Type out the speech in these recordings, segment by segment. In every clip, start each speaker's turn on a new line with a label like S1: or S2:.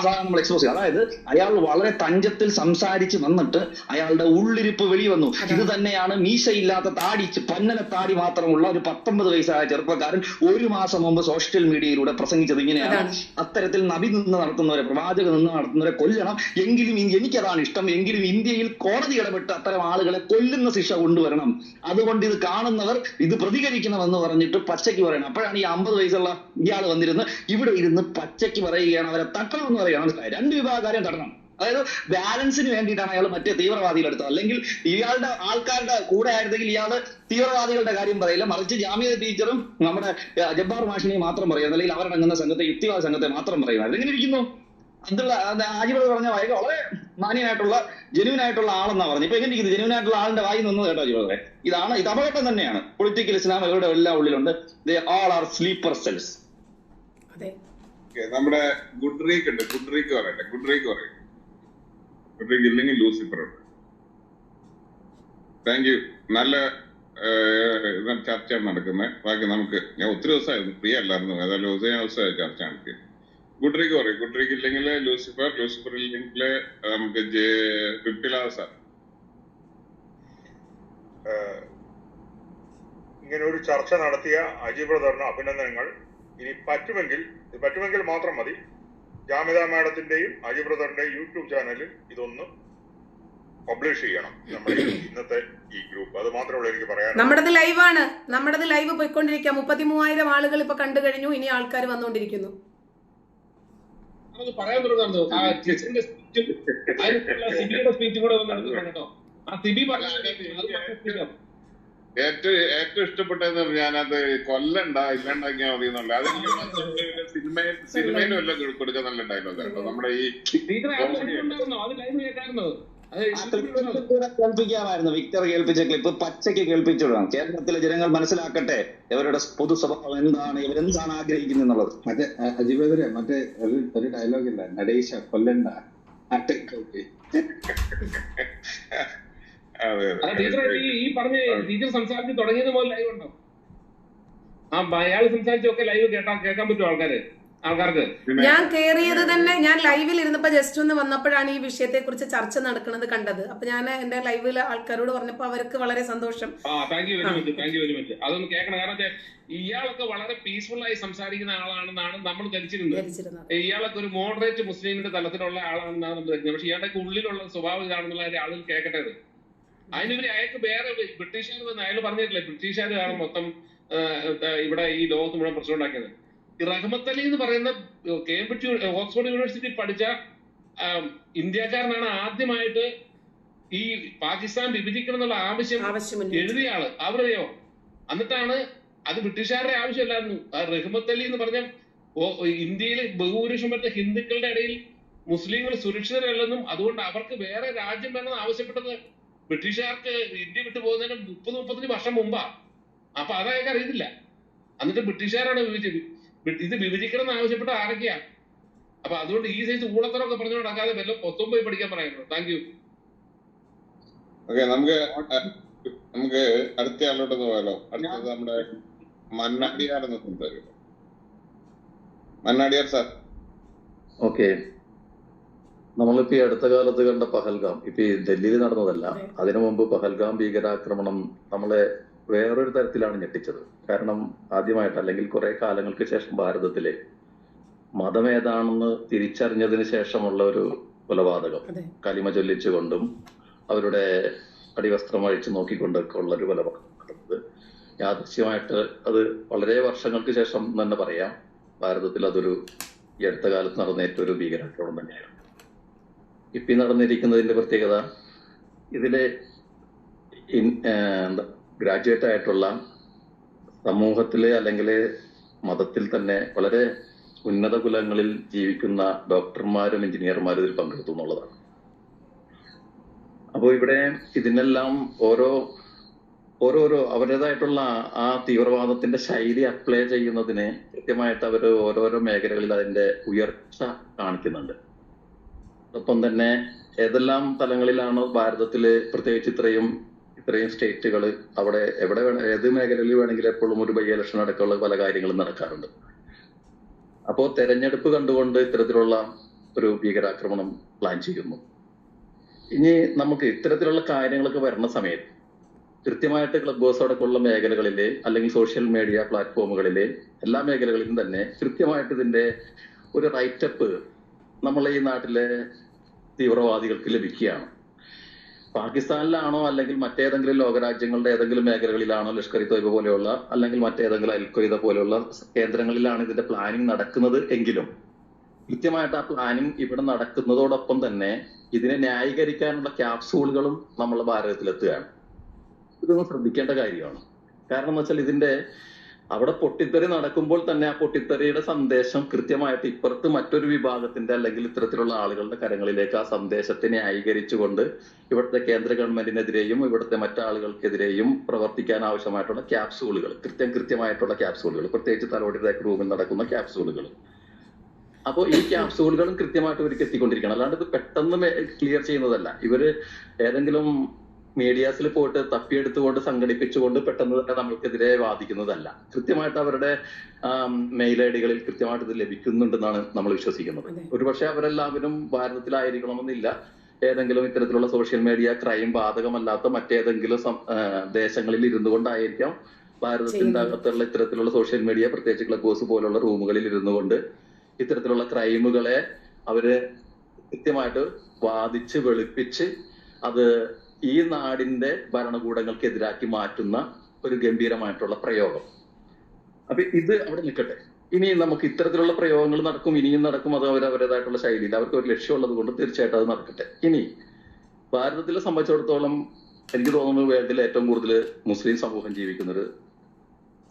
S1: സാധനം നമ്മൾ എക്സ്പോസ് ചെയ്യും അതായത് അയാൾ വളരെ തഞ്ചത്തിൽ സംസാരിച്ച് വന്നിട്ട് അയാളുടെ ഉള്ളിരിപ്പ് വെളി വന്നു. ഇത് തന്നെയാണ് മീശയില്ലാത്ത താടി പൊന്നന താടി മാത്രമുള്ള ഒരു പത്തൊമ്പത് വയസ്സായ ചെറുപ്പക്കാരൻ ഒരു മാസം മുമ്പ് സോഷ്യൽ മീഡിയയിലൂടെ പ്രസംഗിച്ചത് ഇങ്ങനെയാണ്. അത്തരത്തിൽ നബി നിന്ന് നടത്തുന്നവരെ പ്രവാചക നിന്ന് നടത്തുന്നവരെ കൊല്ലണം. എങ്കിലും എനിക്കതാണ് ഇഷ്ടം. എങ്കിലും ഇന്ത്യയിൽ കോടതി ഇടപെട്ട് അത്തരം ആളുകളെ കൊല്ലുന്ന ശിക്ഷ കൊണ്ടുവരണം. അതുകൊണ്ട് ഇത് കാണുന്നവർ ഇത് പ്രതികരിക്കണമെന്ന് പറഞ്ഞിട്ട് പച്ചയ്ക്ക് പറയണം. അപ്പോഴാണ് ഈ അമ്പത് വയസ്സുള്ള ഇയാൾ വന്നിരുന്ന് ഇവിടെ ഇരുന്ന് പച്ചയ്ക്ക് പറയുകയാണ്. അവരെ തട്ടണമെന്ന് പറയുകയാണ് മനസ്സിലായോ? രണ്ട് വിഭാഗക്കാരെയും തടണം അതായത് ബാലൻസിന് വേണ്ടിയിട്ടാണ് അയാൾ മറ്റേ തീവ്രവാദികൾ എടുത്തത്. അല്ലെങ്കിൽ ഇയാളുടെ ആൾക്കാരുടെ കൂടെ ആയിരുന്നെങ്കിൽ ഇയാൾ തീവ്രവാദികളുടെ കാര്യം പറയില്ല. മറിച്ച് ജാമ്യ ടീച്ചറും നമ്മുടെ ജബ്ബാർ മാഷിനെയും മാത്രം പറയുന്നത് അല്ലെങ്കിൽ അവരടങ്ങുന്ന സംഘത്തെ യുക്തിവാദ സംഘത്തെ മാത്രം പറയുന്നത് എങ്ങനെ ഇരിക്കുന്നു? അതുള്ള ആജിബ് പറഞ്ഞ വായിക വളരെ മാന്യനായിട്ടുള്ള ജെനുവിൻ ആയിട്ടുള്ള ആളെന്നാ പറഞ്ഞു ഇപ്പൊ എങ്ങനെ ഇരിക്കുന്നു? ജെന്യൂൻ ആയിട്ടുള്ള ആളിന്റെ വായി നിന്ന് കേട്ടോ അജിബ് ഇതാണ് ഇത് അപകടം തന്നെയാണ്. പൊളിറ്റിക്കൽ ഇസ്ലാം ഇവരുടെ എല്ലാ ഉള്ളിലുണ്ട്. They all are sleeper cells
S2: അതെ.
S3: നമ്മുടെ ഗുഡ്രീക്ക് ഉണ്ട്. ഗുഡ്രീക്ക് പറയട്ടെ. ഗുഡ്രീക്ക് പറയും. ഗുഡ് റീക്ക് ഇല്ലെങ്കിൽ ലൂസിഫർ ഉണ്ട്. താങ്ക് യു നല്ല ചർച്ചയാണ് നടക്കുന്നത് ബാക്കി നമുക്ക് ഞാൻ ഒത്തിരി ദിവസമായിരുന്നു ഫ്രീ അല്ലായിരുന്നു. ഏതായാലും ദിവസം ദിവസമായി ചർച്ച നടത്തിയത് ഗുഡ് റീക്ക് പറയും. ഗുഡ് റീക്ക് ഇല്ലെങ്കിൽ ലൂസിഫർ ലൂസിഫർ ഇല്ലെങ്കിൽ നമുക്ക് ജെ
S4: ഏഹ് ഇങ്ങനെ ഒരു ചർച്ച നടത്തിയ അജി അഭിനന്ദനങ്ങൾ. ഇനി പറ്റുമെങ്കിൽ പറ്റുമെങ്കിൽ മാത്രം മതി. ജാമിത മാഡത്തിന്റെയും അജി ബ്രദറിന്റെയും യൂട്യൂബ് ചാനലിൽ ഇതൊന്ന് പബ്ലിഷ് ചെയ്യണം. നമ്മുടെ ഈ ഇന്നത്തെ ഈ ഗ്രൂപ്പ്. അത് മാത്രമേ എനിക്ക് പറയാൻ
S2: നമ്മുടേത് ലൈവാണ് നമ്മുടെ ലൈവ് പോയിക്കൊണ്ടിരിക്കുക. മുപ്പത്തി മൂവായിരം ആളുകൾ ഇപ്പൊ കണ്ടു കഴിഞ്ഞു. ഇനി ആൾക്കാർ വന്നുകൊണ്ടിരിക്കുന്നു.
S5: പറയാൻ തുടങ്ങുന്നു ആ ചെസിന്റെ സ്പീച്ചും അതിനുള്ള സിബിയുടെ സ്പീച്ചും കൂടെ ഒന്ന് എടുത്ത് കേട്ടോ. ആ സിബി പറഞ്ഞ
S3: ഏറ്റവും ഏറ്റവും ഇഷ്ടപ്പെട്ടതെന്ന് പറഞ്ഞാൽ ഞാനത് കൊല്ലണ്ട ഇല്ലണ്ടാക്കിയാൽ മതി എന്നുള്ള അത് സിനിമയിൽ സിനിമയിലും എല്ലാം കൊടുക്കാൻ നല്ല ഡയലോഗ് കേട്ടോ നമ്മുടെ ഈ
S5: അത് അത് അത്?
S1: കേൾപ്പിക്കാമായിരുന്നു. വിക്ടർ കേൾപ്പിച്ച ക്ലിപ്പ് പച്ചയ്ക്ക് കേൾപ്പിച്ചു വിടണം കേരളത്തിലെ ജനങ്ങൾ മനസ്സിലാക്കട്ടെ ഇവരുടെ പൊതു സ്വഭാവം എന്താണ് ഇവരെന്താണ് ആഗ്രഹിക്കുന്നത് എന്നുള്ളത്.
S6: മറ്റേ അജിബേദരെ മറ്റേ ഒരു ഒരു ഡയലോഗ് ഇല്ല? നടേശ കൊല്ലണ്ട.
S3: അതെ
S5: അല്ല ടീച്ചറെ ഈ പറഞ്ഞ ടീച്ചർ സംസാരിച്ച് തുടങ്ങിയത് മുതൽ ലൈവ് ഉണ്ടോ? ആ അയാൾ സംസാരിച്ചൊക്കെ ലൈവ് കേട്ടാ കേൾക്കാൻ പറ്റും ആൾക്കാര്? ആൾക്കാർക്ക്?
S2: ഞാൻ കേറിയത് തന്നെ ഞാൻ ലൈവിൽ ഇരുന്നപ്പോ ജസ്റ്റ് ഒന്ന് വന്നപ്പോഴാണ് ഈ വിഷയത്തെ കുറിച്ച് ചർച്ച നടക്കുന്നത് കണ്ടത്. അപ്പൊ ഞാൻ എന്റെ ലൈവിൽ ആൾക്കാരോട് പറഞ്ഞപ്പോ അവർക്ക് വളരെ സന്തോഷം.
S5: ആ thank you very much thank you very much അതൊന്ന് കേൾക്കണം. കാരണം ഇയാളൊക്കെ വളരെ പീസ്ഫുൾ ആയി സംസാരിക്കുന്ന ആളാണെന്നാണ് നമ്മൾ ധരിച്ചിരുന്നത്. ഇയാളൊക്കെ ഒരു മോഡറേറ്റ് മുസ്ലിമിന്റെ തലത്തിലുള്ള ആളാണെന്നാണ് നമ്മൾ ധരിച്ചത്. പക്ഷെ ഇയാളുടെ ഉള്ളിലുള്ള സ്വഭാവം ഇതാണെന്നുള്ള ആളുകൾ കേൾക്കട്ടെ അത് അതിനുപരി അയാൾക്ക് വേറെ ബ്രിട്ടീഷുകാർ വന്ന് അയാൾ പറഞ്ഞിട്ടില്ലേ ബ്രിട്ടീഷുകാരാണ് മൊത്തം ഇവിടെ ഈ ലോകത്ത് മുഴുവൻ പ്രശ്നം ഉണ്ടാക്കിയത്. ഈ റഹ്മത്ത് അലി എന്ന് പറയുന്ന കേംബ്രിഡ്ജ് ഓക്സ്ഫോർഡ് യൂണിവേഴ്സിറ്റി പഠിച്ച ഇന്ത്യക്കാരനാണ് ആദ്യമായിട്ട് ഈ പാകിസ്ഥാൻ വിഭജിക്കണം എന്നുള്ള ആവശ്യം എഴുതിയ ആൾ. അവരറിയോ? എന്നിട്ടാണ് അത് ബ്രിട്ടീഷുകാരുടെ ആവശ്യമല്ലായിരുന്നു. റഹ്മത്ത് അലി എന്ന് പറഞ്ഞ ഇന്ത്യയിൽ ബഹുഭൂരിപക്ഷം പറ്റ ഹിന്ദുക്കളുടെ ഇടയിൽ മുസ്ലിങ്ങൾ സുരക്ഷിതരല്ലെന്നും അതുകൊണ്ട് അവർക്ക് വേറെ രാജ്യം വേണമെന്ന് ആവശ്യപ്പെട്ടത് ബ്രിട്ടീഷുകാർക്ക് ഇന്ത്യ വിട്ടു പോകുന്നതിന് മുപ്പത് മുപ്പത്തഞ്ച് വർഷം മുമ്പാ. അപ്പൊ അതയാൾക്ക് അറിയത്തില്ല. എന്നിട്ട് ബ്രിട്ടീഷുകാരാണ് വിഭജിച്ചത് ഇത് വിഭജിക്കണം എന്ന് ആവശ്യപ്പെട്ട ആരൊക്കെയാ? അപ്പൊ അതുകൊണ്ട് ഈ സൈസ് ഊളത്തരമൊക്കെ പറഞ്ഞു നടക്കാതെ വല്ല പൊത്തും പോയി പഠിക്കാൻ പറയുന്നു. താങ്ക് യു
S3: ഓക്കെ നമുക്ക് നമുക്ക് അടുത്ത ആളോട്ടൊന്ന് പോയാലോ? അടുത്തത് നമ്മുടെ മണ്ണാടിയാർ എന്ന് സംസാരിക്കും മണ്ണാടിയാർ സാർ
S7: ഓക്കെ നമ്മളിപ്പോ ഈ അടുത്ത കാലത്ത് കണ്ട പഹൽഗാം ഇപ്പൊ ഈ ഡൽഹിയിൽ നടന്നതല്ല
S2: അതെ.
S7: അതിനു മുമ്പ് പഹൽഗാം ഭീകരാക്രമണം നമ്മളെ വേറൊരു തരത്തിലാണ് ഞെട്ടിച്ചത്. കാരണം ആദ്യമായിട്ട് അല്ലെങ്കിൽ കുറെ കാലങ്ങൾക്ക് ശേഷം ഭാരതത്തിലെ മതം ഏതാണെന്ന് തിരിച്ചറിഞ്ഞതിന് ശേഷമുള്ള ഒരു കൊലപാതകം. കലിമ ചൊല്ലിച്ചുകൊണ്ടും അവരുടെ അടിവസ്ത്രം അഴിച്ചു നോക്കിക്കൊണ്ടൊക്കെ ഉള്ള ഒരു കൊലപാതകം നടന്നത് യാദൃശ്യമായിട്ട് അത് വളരെ വർഷങ്ങൾക്ക് ശേഷം തന്നെ പറയാം ഭാരതത്തിൽ അതൊരു ഈ അടുത്ത കാലത്ത് നടന്ന ഏറ്റവും ഒരു ഭീകരാക്രമണം തന്നെയാണ്. ഇപ്പൊ നടന്നിരിക്കുന്നതിന്റെ പ്രത്യേകത ഇതിലെ ഗ്രാജുവേറ്റ് ആയിട്ടുള്ള സമൂഹത്തിലെ അല്ലെങ്കിൽ മതത്തിൽ തന്നെ വളരെ ഉന്നത കുലങ്ങളിൽ ജീവിക്കുന്ന ഡോക്ടർമാരും എഞ്ചിനീയർമാരും ഇതിൽ പങ്കെടുത്തു എന്നുള്ളതാണ്. അപ്പോൾ ഇവിടെ ഇതിനെല്ലാം ഓരോ ഓരോരോ അവരുടേതായിട്ടുള്ള ആ തീവ്രവാദത്തിന്റെ ശൈലി അപ്ലൈ ചെയ്യുന്നതിന് കൃത്യമായിട്ട് അവർ ഓരോരോ മേഖലകളിൽ അതിന്റെ ഉയർച്ച കാണിക്കുന്നുണ്ട്. ഒപ്പം തന്നെ ഏതെല്ലാം തലങ്ങളിലാണോ ഭാരതത്തിൽ പ്രത്യേകിച്ച് ഇത്രയും ഇത്രയും സ്റ്റേറ്റുകൾ അവിടെ എവിടെ ഏത് മേഖലയിൽ വേണമെങ്കിലും എപ്പോഴും ഒരു ബൈ ഇലക്ഷൻ അടക്കമുള്ള പല കാര്യങ്ങളും നടക്കാറുണ്ട്. അപ്പോ തെരഞ്ഞെടുപ്പ് കണ്ടുകൊണ്ട് ഇത്തരത്തിലുള്ള ഒരു ഭീകരാക്രമണം പ്ലാൻ ചെയ്യുന്നു. ഇനി നമുക്ക് ഇത്തരത്തിലുള്ള കാര്യങ്ങളൊക്കെ വരുന്ന സമയത്ത് കൃത്യമായിട്ട് ക്ലബ് ഹൗസ് അടക്കമുള്ള മേഖലകളിലെ അല്ലെങ്കിൽ സോഷ്യൽ മീഡിയ പ്ലാറ്റ്ഫോമുകളിലെ എല്ലാ മേഖലകളിലും തന്നെ കൃത്യമായിട്ട് ഇതിന്റെ ഒരു റൈറ്റപ്പ് നമ്മളെ ഈ നാട്ടിലെ തീവ്രവാദികൾക്ക് ലഭിക്കുകയാണ്. പാകിസ്ഥാനിലാണോ അല്ലെങ്കിൽ മറ്റേതെങ്കിലും ലോകരാജ്യങ്ങളുടെ ഏതെങ്കിലും മേഖലകളിലാണോ ലഷ്കർ ഇ തോയ്ബ പോലെയുള്ള അല്ലെങ്കിൽ മറ്റേതെങ്കിലും അൽ ഖ്വയ്ദ പോലെയുള്ള കേന്ദ്രങ്ങളിലാണ് ഇതിന്റെ പ്ലാനിങ് നടക്കുന്നത് എങ്കിലും കൃത്യമായിട്ട് ആ പ്ലാനിങ് ഇവിടെ നടക്കുന്നതോടൊപ്പം തന്നെ ഇതിനെ ന്യായീകരിക്കാനുള്ള ക്യാപ്സൂളുകളും നമ്മളെ ഭാരതത്തിലെത്തുകയാണ്. ഇതൊന്നും ശ്രദ്ധിക്കേണ്ട കാര്യമാണ്. കാരണം എന്ന് വെച്ചാൽ ഇതിന്റെ അവിടെ പൊട്ടിത്തെറി നടക്കുമ്പോൾ തന്നെ ആ പൊട്ടിത്തെറിയുടെ സന്ദേശം കൃത്യമായിട്ട് ഇപ്പുറത്ത് മറ്റൊരു വിഭാഗത്തിന്റെ അല്ലെങ്കിൽ ഇത്തരത്തിലുള്ള ആളുകളുടെ കരങ്ങളിലേക്ക് ആ സന്ദേശത്തെ ന്യായീകരിച്ചുകൊണ്ട് ഇവിടുത്തെ കേന്ദ്ര ഗവൺമെന്റിനെതിരെയും ഇവിടുത്തെ മറ്റാളുകൾക്കെതിരെയും പ്രവർത്തിക്കാൻ ആവശ്യമായിട്ടുള്ള ക്യാപ്സൂളുകൾ കൃത്യം കൃത്യമായിട്ടുള്ള ക്യാപ്സൂളുകൾ പ്രത്യേകിച്ച് തലോടി റേക്ക് റൂമിൽ നടക്കുന്ന ക്യാപ്സൂളുകൾ. അപ്പോൾ ഈ ക്യാപ്സൂളുകളും കൃത്യമായിട്ട് ഇവർക്ക് എത്തിക്കൊണ്ടിരിക്കണം. അല്ലാണ്ട് ഇത് പെട്ടെന്ന് ക്ലിയർ ചെയ്യുന്നതല്ല. ഇവർ ഏതെങ്കിലും മീഡിയാസിൽ പോയിട്ട് തപ്പിയെടുത്തുകൊണ്ട് സംഘടിപ്പിച്ചുകൊണ്ട് പെട്ടെന്ന് തന്നെ നമ്മൾക്കെതിരെ വാദിക്കുന്നതല്ല. കൃത്യമായിട്ട് അവരുടെ മെയിൽ ഐ ഡികളിൽ കൃത്യമായിട്ട് ഇത് ലഭിക്കുന്നുണ്ടെന്നാണ് നമ്മൾ വിശ്വസിക്കുന്നത്. ഒരുപക്ഷെ അവരെല്ലാവരും ഭാരതത്തിലായിരിക്കണമെന്നില്ല. ഏതെങ്കിലും ഇത്തരത്തിലുള്ള സോഷ്യൽ മീഡിയ ക്രൈം ബാധകമല്ലാത്ത മറ്റേതെങ്കിലും ദേശങ്ങളിൽ ഇരുന്നു കൊണ്ടായിരിക്കാം ഭാരതത്തിന്റെ അകത്തുള്ള ഇത്തരത്തിലുള്ള സോഷ്യൽ മീഡിയ പ്രത്യേകിച്ച് ക്ലബ് ഹൗസ് പോലുള്ള റൂമുകളിൽ ഇരുന്നു കൊണ്ട് ഇത്തരത്തിലുള്ള ക്രൈമുകളെ അവർ കൃത്യമായിട്ട് വാദിച്ച് വെളുപ്പിച്ച് അത് ഈ നാടിന്റെ ഭരണകൂടങ്ങൾക്കെതിരാക്കി മാറ്റുന്ന ഒരു ഗംഭീരമായിട്ടുള്ള പ്രയോഗം. അപ്പൊ ഇത് അവിടെ നിൽക്കട്ടെ. ഇനി നമുക്ക് ഇത്തരത്തിലുള്ള പ്രയോഗങ്ങൾ നടക്കും ഇനിയും നടക്കും അത് അവരവരുടേതായിട്ടുള്ള ശൈലിയിൽ അവർക്ക് ഒരു ലക്ഷ്യമുള്ളത് കൊണ്ട് തീർച്ചയായിട്ടും അത് നടക്കട്ടെ. ഇനി ഭാരതത്തിലെ സംബന്ധിച്ചിടത്തോളം എനിക്ക് തോന്നുന്നു വേൾഡിൽ ഏറ്റവും കൂടുതൽ മുസ്ലിം സമൂഹം ജീവിക്കുന്ന ഒരു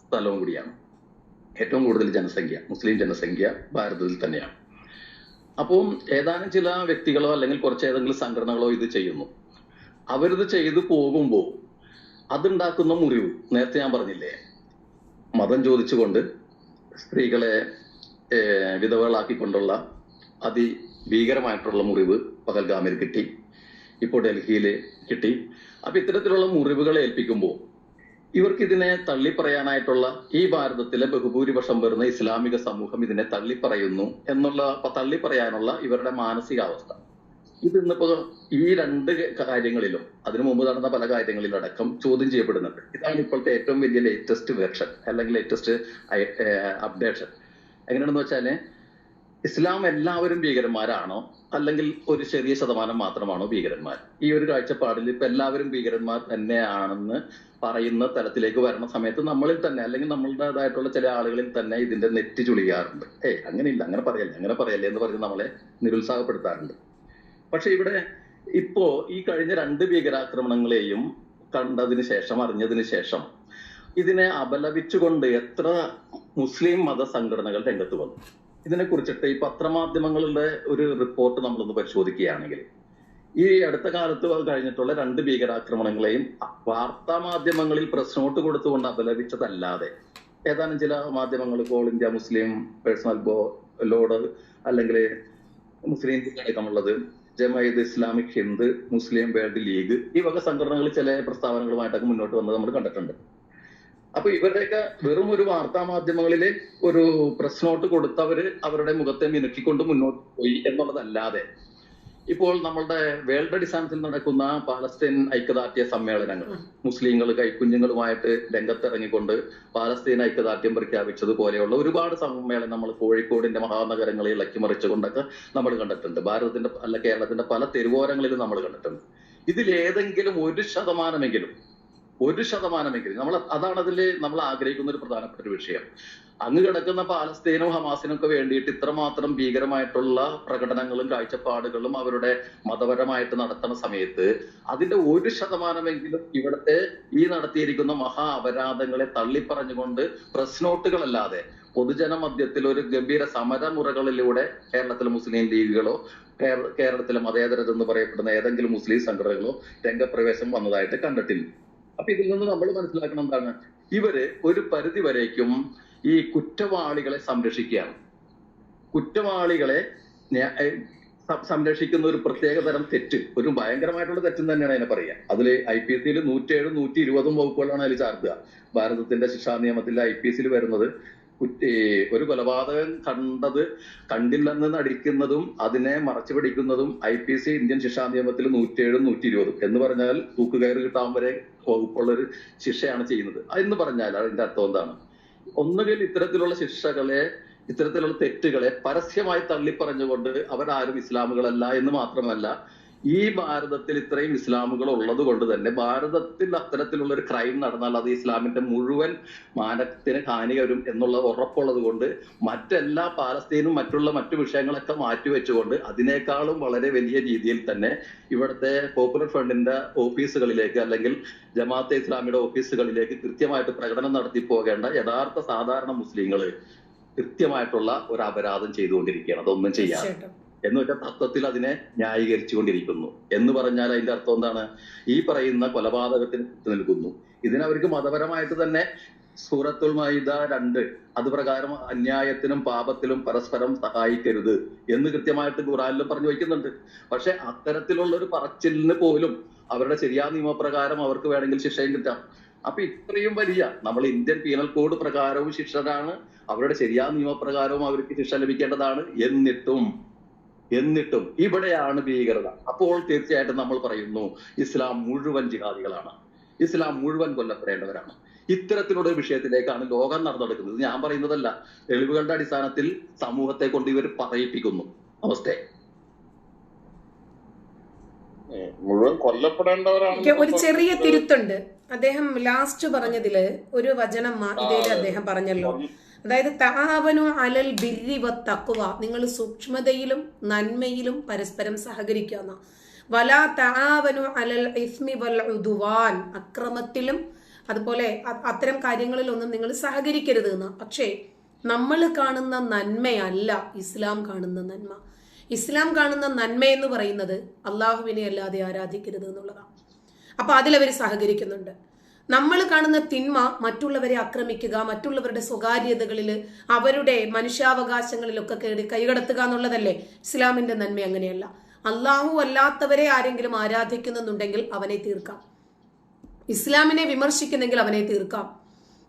S7: സ്ഥലവും കൂടിയാണ്. ഏറ്റവും കൂടുതൽ ജനസംഖ്യ മുസ്ലിം ജനസംഖ്യ ഭാരതത്തിൽ തന്നെയാണ്. അപ്പം ഏതാനും ചില വ്യക്തികളോ അല്ലെങ്കിൽ കുറച്ച് ഏതെങ്കിലും സംഘടനകളോ ഇത് ചെയ്യുന്നു. അവരിത് ചെയ്തു പോകുമ്പോൾ അതുണ്ടാക്കുന്ന മുറിവ്. നേരത്തെ ഞാൻ പറഞ്ഞില്ലേ മതം ചോദിച്ചുകൊണ്ട് സ്ത്രീകളെ വിധവകളാക്കിക്കൊണ്ടുള്ള അതിഭീകരമായിട്ടുള്ള മുറിവ് പകൽഗാമിൽ കിട്ടി. ഇപ്പോൾ ഡൽഹിയിൽ കിട്ടി. അപ്പൊ ഇത്തരത്തിലുള്ള മുറിവുകൾ ഏൽപ്പിക്കുമ്പോൾ ഇവർക്ക് ഇതിനെ തള്ളിപ്പറയാനായിട്ടുള്ള ഈ ഭാരതത്തിലെ ബഹുഭൂരിപക്ഷം വരുന്ന ഇസ്ലാമിക സമൂഹം ഇതിനെ തള്ളിപ്പറയുന്നു എന്നുള്ള തള്ളിപ്പറയാനുള്ള ഇവരുടെ മാനസികാവസ്ഥ. ഇത് ഇന്നിപ്പോ ഈ രണ്ട് കാര്യങ്ങളിലും അതിനു മുമ്പ് നടന്ന പല കാര്യങ്ങളിലും അടക്കം ചോദ്യം ചെയ്യപ്പെടുന്നുണ്ട്. ഇതാണ് ഇപ്പോഴത്തെ ഏറ്റവും വലിയ ലേറ്റസ്റ്റ് വേർഷൻ അല്ലെങ്കിൽ ലേറ്റസ്റ്റ് അപ്ഡേഷൻ എങ്ങനെയാണെന്ന് വെച്ചാൽ ഇസ്ലാം എല്ലാവരും ഭീകരന്മാരാണോ? അല്ലെങ്കിൽ ഒരു ചെറിയ ശതമാനം മാത്രമാണോ ഭീകരന്മാർ? ഈ ഒരു കാഴ്ചപ്പാടിൽ ഇപ്പൊ എല്ലാവരും ഭീകരന്മാർ തന്നെയാണെന്ന് പറയുന്ന തലത്തിലേക്ക് വരുന്ന സമയത്ത് നമ്മളിൽ തന്നെ അല്ലെങ്കിൽ നമ്മളുടേതായിട്ടുള്ള ചില ആളുകളിൽ തന്നെ ഇതിന്റെ നെറ്റ് ചുളിയാറുണ്ട്. ഏയ് അങ്ങനെയില്ല അങ്ങനെ പറയല്ലേ അങ്ങനെ പറയല്ലേ എന്ന് പറഞ്ഞ് നമ്മളെ നിരുത്സാഹപ്പെടുത്താറുണ്ട്. പക്ഷെ ഇവിടെ ഇപ്പോ ഈ കഴിഞ്ഞ രണ്ട് ഭീകരാക്രമണങ്ങളെയും കണ്ടതിന് ശേഷം അറിഞ്ഞതിന് ശേഷം ഇതിനെ അപലപിച്ചുകൊണ്ട് എത്ര മുസ്ലിം മത സംഘടനകൾ രംഗത്ത് വന്നു. ഇതിനെ കുറിച്ചിട്ട് ഈ പത്രമാധ്യമങ്ങളുടെ ഒരു റിപ്പോർട്ട് നമ്മളൊന്ന് പരിശോധിക്കുകയാണെങ്കിൽ ഈ അടുത്ത കാലത്ത് കഴിഞ്ഞിട്ടുള്ള രണ്ട് ഭീകരാക്രമണങ്ങളെയും വാർത്താ മാധ്യമങ്ങളിൽ പ്രസ് നോട്ട് കൊടുത്തുകൊണ്ട് അപലപിച്ചതല്ലാതെ ഏതാനും ചില മാധ്യമങ്ങൾ ഓൾ ഇന്ത്യ മുസ്ലിം പേഴ്സണൽ ബോ അല്ലെങ്കിൽ മുസ്ലിം അടക്കമുള്ളത് Jamaat Islamic Hind Muslim world league ഈ വക സംഘടനകൾ ചില പ്രസ്താവനകളുമായിട്ടൊക്കെ മുന്നോട്ട് വന്നത് നമ്മൾ കണ്ടിട്ടുണ്ട്. അപ്പൊ ഇവരുടെയൊക്കെ വെറും ഒരു വാർത്താ മാധ്യമങ്ങളിലെ ഒരു പ്രസ് നോട്ട് കൊടുത്തവര് അവരുടെ മുഖത്തെ മിനുക്കിക്കൊണ്ട് മുന്നോട്ട് പോയി എന്നുള്ളതല്ലാതെ ഇപ്പോൾ നമ്മളുടെ വേൾഡ് അടിസ്ഥാനത്തിൽ നടക്കുന്ന പാലസ്തീൻ ഐക്യദാർഢ്യ സമ്മേളനങ്ങൾ. മുസ്ലിങ്ങൾ കൈക്കുഞ്ഞുങ്ങളുമായിട്ട് രംഗത്തിറങ്ങിക്കൊണ്ട് പാലസ്തീൻ ഐക്യദാർഢ്യം പ്രഖ്യാപിച്ചതുപോലെയുള്ള ഒരുപാട് സമ്മേളനം നമ്മൾ കോഴിക്കോടിന്റെ മഹാനഗരങ്ങളിൽ ഇളക്കിമറിച്ചുകൊണ്ടൊക്കെ നമ്മൾ കണ്ടിട്ടുണ്ട്. ഭാരതത്തിന്റെ അല്ല കേരളത്തിന്റെ പല തെരുവോരങ്ങളിലും നമ്മൾ കണ്ടിട്ടുണ്ട്. ഇതിലേതെങ്കിലും ഒരു ശതമാനമെങ്കിലും ഒരു ശതമാനമെങ്കിലും നമ്മൾ അതാണ് അതിൽ നമ്മൾ ആഗ്രഹിക്കുന്ന ഒരു പ്രധാനപ്പെട്ട ഒരു വിഷയം. അങ്ങ് കിടക്കുന്ന പാലസ്തീനും ഹമാസിനും ഒക്കെ വേണ്ടിയിട്ട് ഇത്രമാത്രം ഭീകരമായിട്ടുള്ള പ്രകടനങ്ങളും കാഴ്ചപ്പാടുകളും അവരുടെ മതപരമായിട്ട് നടത്തുന്ന സമയത്ത് അതിന്റെ ഒരു ശതമാനമെങ്കിലും ഇവിടുത്തെ ഈ നടത്തിയിരിക്കുന്ന മഹാ അപരാധങ്ങളെ തള്ളിപ്പറഞ്ഞുകൊണ്ട് പ്രസ് നോട്ടുകളല്ലാതെ പൊതുജന മധ്യത്തിൽ ഒരു ഗംഭീര സമരമുറകളിലൂടെ കേരളത്തിലെ മുസ്ലിം ലീഗുകളോ കേര- കേരളത്തിലെ മതേതരത് എന്ന് പറയപ്പെടുന്ന ഏതെങ്കിലും മുസ്ലിം സംഘടനകളോ രംഗപ്രവേശം വന്നതായിട്ട് കണ്ടിട്ടില്ല. അപ്പൊ ഇതിൽ നിന്ന് നമ്മൾ മനസ്സിലാക്കണം എന്താണ്? ഇവർ ഒരു പരിധി വരേക്കും ഈ കുറ്റവാളികളെ സംരക്ഷിക്കുകയാണ്. കുറ്റവാളികളെ സംരക്ഷിക്കുന്ന ഒരു പ്രത്യേക തരം തെറ്റ് ഒരു ഭയങ്കരമായിട്ടുള്ള തെറ്റും തന്നെയാണ് അതിനെ പറയുക. അതിൽ ഐ പി സിയിൽ നൂറ്റേഴും നൂറ്റി ഇരുപതും വകുപ്പുകളാണ് അതിൽ ചാർത്തുക. ഭാരതത്തിന്റെ ശിക്ഷാ നിയമത്തിൽ ഐ പി സിയിൽ വരുന്നത് ഒരു കൊലപാതകം കണ്ടത് കണ്ടില്ലെന്ന് നടിക്കുന്നതും അതിനെ മറച്ചു പിടിക്കുന്നതും ഐ പി സി ഇന്ത്യൻ ശിക്ഷാ നിയമത്തിൽ നൂറ്റിയേഴും നൂറ്റി ഇരുപതും എന്ന് പറഞ്ഞാൽ തൂക്കുകയറി കിട്ടാൻ വരെ വകുപ്പുള്ള ഒരു ശിക്ഷയാണ് ചെയ്യുന്നത്. എന്ന് പറഞ്ഞാൽ അതിന്റെ അർത്ഥം എന്താണ്? ഒന്നുകിൽ ഇത്തരത്തിലുള്ള ശിക്ഷകളെ ഇത്തരത്തിലുള്ള തെറ്റുകളെ പരസ്യമായി തള്ളിപ്പറഞ്ഞുകൊണ്ട് അവരാരും ഇസ്ലാമുകളല്ല എന്ന് മാത്രമല്ല ഈ ഭാരതത്തിൽ ഇത്രയും ഇസ്ലാമുകൾ ഉള്ളത് കൊണ്ട് തന്നെ ഭാരതത്തിൽ അത്തരത്തിലുള്ള ഒരു ക്രൈം നടന്നാൽ അത് ഇസ്ലാമിന്റെ മുഴുവൻ മാനത്തിന് ഹാനി വരും എന്നുള്ള ഉറപ്പുള്ളത് കൊണ്ട് മറ്റെല്ലാ പാലസ്തീനും മറ്റുള്ള മറ്റു വിഷയങ്ങളൊക്കെ മാറ്റിവെച്ചുകൊണ്ട് അതിനേക്കാളും വളരെ വലിയ രീതിയിൽ തന്നെ ഇവിടുത്തെ പോപ്പുലർ ഫ്രണ്ടിന്റെ ഓഫീസുകളിലേക്ക് അല്ലെങ്കിൽ ജമാഅത്തെ ഇസ്ലാമിയുടെ ഓഫീസുകളിലേക്ക് കൃത്യമായിട്ട് പ്രകടനം നടത്തി പോകേണ്ട യഥാർത്ഥ സാധാരണ മുസ്ലിങ്ങൾ കൃത്യമായിട്ടുള്ള ഒരു അപരാധം ചെയ്തുകൊണ്ടിരിക്കുകയാണ്. അതൊന്നും ചെയ്യാതെ. എന്ന് വെച്ചാൽ തത്വത്തിൽ അതിനെ ന്യായീകരിച്ചു കൊണ്ടിരിക്കുന്നു എന്ന് പറഞ്ഞാൽ അതിന്റെ അർത്ഥം എന്താണ്? ഈ പറയുന്ന കൊലപാതകത്തിന് നൽകുന്നു. ഇതിനവർക്ക് മതപരമായിട്ട് തന്നെ സൂറത്തുൽ മൈദ രണ്ട് അത് പ്രകാരം അന്യായത്തിനും പാപത്തിലും പരസ്പരം സഹായിക്കരുത് എന്ന് കൃത്യമായിട്ട് ഖുറാനിലും പറഞ്ഞു വയ്ക്കുന്നുണ്ട്. പക്ഷെ അത്തരത്തിലുള്ള ഒരു പറച്ചിലിന് പോലും അവരുടെ ശരിയാ നിയമപ്രകാരം അവർക്ക് വേണമെങ്കിൽ ശിക്ഷയും കിട്ടാം. അപ്പൊ ഇത്രയും വലിയ നമ്മൾ ഇന്ത്യൻ പീനൽ കോഡ് പ്രകാരവും ശിക്ഷരാണ്. അവരുടെ ശരിയാ നിയമപ്രകാരവും അവർക്ക് ശിക്ഷ ലഭിക്കേണ്ടതാണ് എന്നിട്ടും എന്നിട്ടും ഇവിടെയാണ് ഭീകരത. അപ്പോൾ തീർച്ചയായിട്ടും നമ്മൾ പറയുന്നു ഇസ്ലാം മുഴുവൻ ജിഹാദികളാണ്. ഇസ്ലാം മുഴുവൻ കൊല്ലപ്പെടേണ്ടവരാണ്. ഇത്തരത്തിലുള്ള വിഷയത്തിലേക്കാണ് ലോകം നടന്നെടുക്കുന്നത്. ഞാൻ പറയുന്നതല്ല തെളിവുകളുടെ അടിസ്ഥാനത്തിൽ സമൂഹത്തെ കൊണ്ട് ഇവർ പറയിപ്പിക്കുന്നു. അവസ്ഥയെ.
S3: മുഴുവൻ കൊല്ലപ്പെടേണ്ടവരാണ്
S2: ഒരു ചെറിയ തിരുത്തുണ്ട്. അദ്ദേഹം ലാസ്റ്റ് പറഞ്ഞതിൽ ഒരു വചനം മാ- അദ്ദേഹം പറഞ്ഞല്ലോ. അതായത് തആവനു അലൽ ബിരി വ തഖ്വ നിങ്ങൾ സൂക്ഷ്മതയിലും നന്മയിലും പരസ്പരം സഹകരിക്കുക വല തആവനു അലൽ ഇസ്മി വൽ ഉദുവാൻ. അക്രമത്തിലും അതുപോലെ അത്തരം കാര്യങ്ങളിലൊന്നും നിങ്ങൾ സഹകരിക്കരുത് എന്ന് പക്ഷേ നമ്മൾ കാണുന്ന നന്മയല്ല ഇസ്ലാം കാണുന്ന നന്മ. ഇസ്ലാം കാണുന്ന നന്മ എന്ന് പറയുന്നത് അള്ളാഹുവിനെ അല്ലാതെ ആരാധിക്കരുത് എന്നുള്ളതാണ്. അപ്പൊ അതിലവർ സഹകരിക്കുന്നുണ്ട്. നമ്മൾ കാണുന്ന തിന്മ മറ്റുള്ളവരെ ആക്രമിക്കുക മറ്റുള്ളവരുടെ സ്വകാര്യതകളിൽ അവരുടെ മനുഷ്യാവകാശങ്ങളിലൊക്കെ കയറി കൈകടത്തുക എന്നുള്ളതല്ലേ ഇസ്ലാമിന്റെ നന്മ അങ്ങനെയല്ല. അള്ളാഹു അല്ലാത്തവരെ ആരെങ്കിലും ആരാധിക്കുന്നുണ്ടെങ്കിൽ അവനെ തീർക്കാം. ഇസ്ലാമിനെ വിമർശിക്കുന്നെങ്കിൽ അവനെ തീർക്കാം.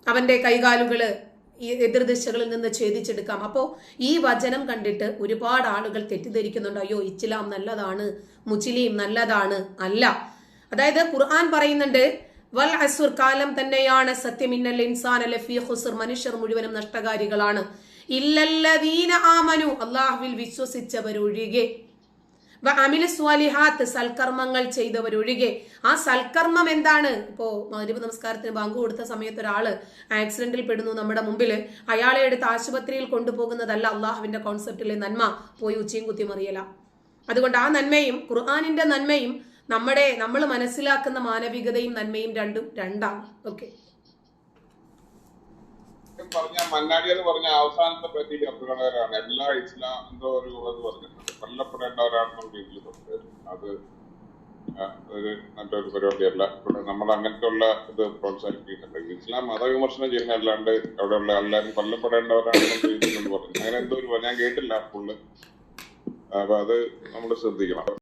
S2: അവന്റെ കൈകാലുകൾ ഈ എതിർദിശകളിൽ നിന്ന് ഛേദിച്ചെടുക്കാം. അപ്പോൾ ഈ വചനം കണ്ടിട്ട് ഒരുപാട് ആളുകൾ തെറ്റിദ്ധരിക്കുന്നുണ്ട്. അയ്യോ ഇസ്ലാം നല്ലതാണ് മുസ്ലിം നല്ലതാണ് അല്ല. അതായത് ഖുർആൻ പറയുന്നുണ്ട് വൽ അസുർ കാലം തന്നെയാണ് സത്യമിന്നൽ ഇൻസാൻ ലഫീ ഹുസുർ മനുഷ്യർ മുഴുവനും നഷ്ടകാരികളാണ്. ഇല്ലല്ലദീന ആമനു. അള്ളാഹുവിൽ വിശ്വസിച്ചവരൊഴികെ. അമിലിഹാത്ത് അമില സ്വാലിഹാത്ത്. സൽക്കർമ്മങ്ങൾ ചെയ്തവരൊഴികെ. ആ സൽക്കർമ്മം എന്താണ്? ഇപ്പോ മഗ്രിബ് നമസ്കാരത്തിന് ബാങ്ക് കൊടുത്ത സമയത്ത് ഒരാൾ ആക്സിഡന്റിൽ പെടുന്നു നമ്മുടെ മുമ്പിൽ അയാളെ എടുത്ത് ആശുപത്രിയിൽ കൊണ്ടുപോകുന്നതല്ല അള്ളാഹുവിന്റെ കോൺസെപ്റ്റിലെ നന്മ. പോയി ഉച്ചയും കുത്തിമറിയല അതുകൊണ്ട് ആ നന്മയും ഖുർആാനിന്റെ നന്മയും നമ്മുടെ നമ്മൾ മനസ്സിലാക്കുന്ന മാനവികതയും നന്മയും രണ്ടും രണ്ടാണ്. ഓക്കെ
S3: പറഞ്ഞ മന്നാടി എന്ന് പറഞ്ഞ അവസാനത്തെ പറ്റി അപകടകരമാണ് എല്ലാ ഇസ്ലാം എന്തോ ഒരു അത് പറഞ്ഞിട്ടുണ്ട്. കൊല്ലപ്പെടേണ്ടവരാണെന്നുള്ള രീതിയിൽ അത് ഒരു നല്ലൊരു പരിപാടിയല്ല. നമ്മൾ അങ്ങനത്തെ ഉള്ള ഇത് പ്രോത്സാഹിപ്പിക്കുന്നുണ്ട് ഇസ്ലാം മതവിമർശനം ചെയ്യുന്ന അല്ലാണ്ട് അവിടെയുള്ള എല്ലാവരും കൊല്ലപ്പെടേണ്ടവരാണെന്നുള്ള രീതിയിൽ പറഞ്ഞു അങ്ങനെ എന്തോ ഒരു ഞാൻ കേട്ടില്ല ഫുള്ള് അപ്പൊ അത് നമ്മൾ ശ്രദ്ധിക്കണം.